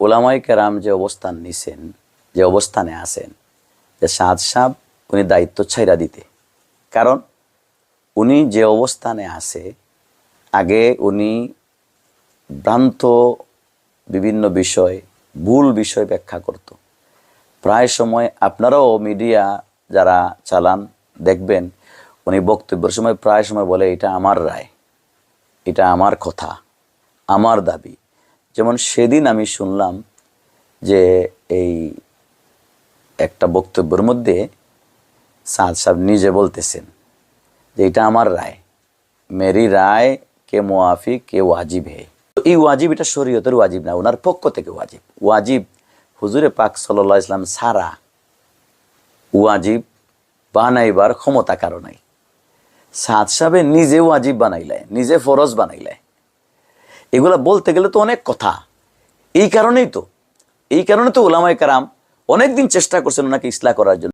ওলামাই কেরাম যে অবস্থান নিছেন, যে অবস্থানে আছেন, যে সাদ সাহ উনি দায়িত্ব ছাইরা দিতে। কারণ উনি যে অবস্থানে আছে, আগে উনি ভ্রান্ত বিভিন্ন বিষয়, ভুল বিষয় ব্যাখ্যা করত। প্রায় সময় আপনারাও মিডিয়া যারা চালান দেখবেন, উনি বক্তব্যের সময় প্রায় সময় বলে, এটা আমার রায়, এটা আমার কথা, আমার দাবি যেমন সেদিন আমি শুনলাম যে এই একটা বক্তব্যের মধ্যে সাদ সাহেব নিজে বলতেছেন যে এটা আমার রায়। মেরি রায় কে মুআফিক, কে ওয়াজিব হে। তো এই ওয়াজিব এটা শরীয়তের ওয়াজিব না, ওনার পক্ষ থেকে ওয়াজিব। ওয়াজিব হুজুরে পাক সাল্লাহ ইসলাম সারা ওয়াজিব বানাইবার ক্ষমতা কারও নাই। সাদ সাহেব নিজে ওয়াজিব বানাইলে, নিজে ফরজ বানাইলে। এগুলা বলতে গেলে তো অনেক কথা। এই কারণেই তো, এই কারণে তো ওলামায় কারাম অনেকদিন চেষ্টা করছেন ওনাকে ইসলা করার জন্য।